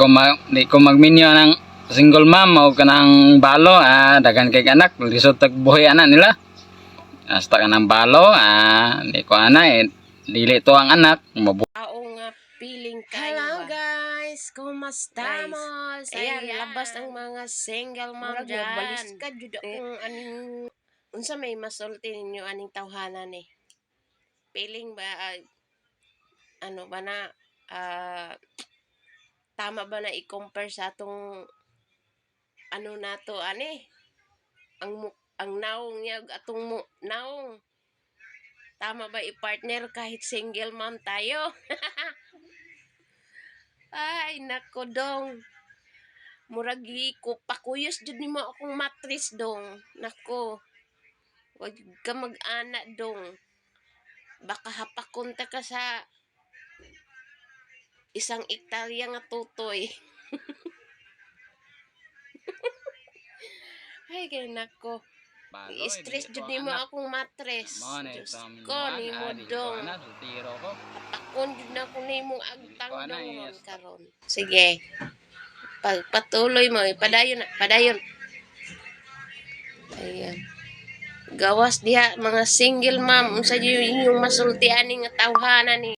ko ma di ko magminyo ng single mom o kanang balo ah dagan kay anak lisod tag buhay anak nila hasta ka ng balo ah di ko ana eh dili to ang anak mabu Tao nga feeling kayo Hello guys, kumusta mo? Ayan, labas ang mga single mom Murag dyan. balis ka jud Eh. akong aning Unsa may masulti ninyo aning tawhanan eh? Feeling ba, ah, ano ba na, ah, tama ba na i-compare sa atong ano na to, ani? Ang, ang naong niya, atong mu, naong. Tama ba i-partner kahit single mom tayo? Ay, nako dong. Muragi ko pakuyos jud nimo akong matris dong. Nako. Wag ka mag-ana dong. Baka hapakon ta ka sa isang ektarya nga tutoy. Ay, kay nako. I-stress jud nimo akong matres. Diyos ko, nimo dong. sultiro ko Akon jud na ko nimong agtang dong karon. Sige. Pagpatuloy mo, padayon na, padayon. Ayan. Gawas diha mga single mom unsa yung, yung masultian nga tawhanan ni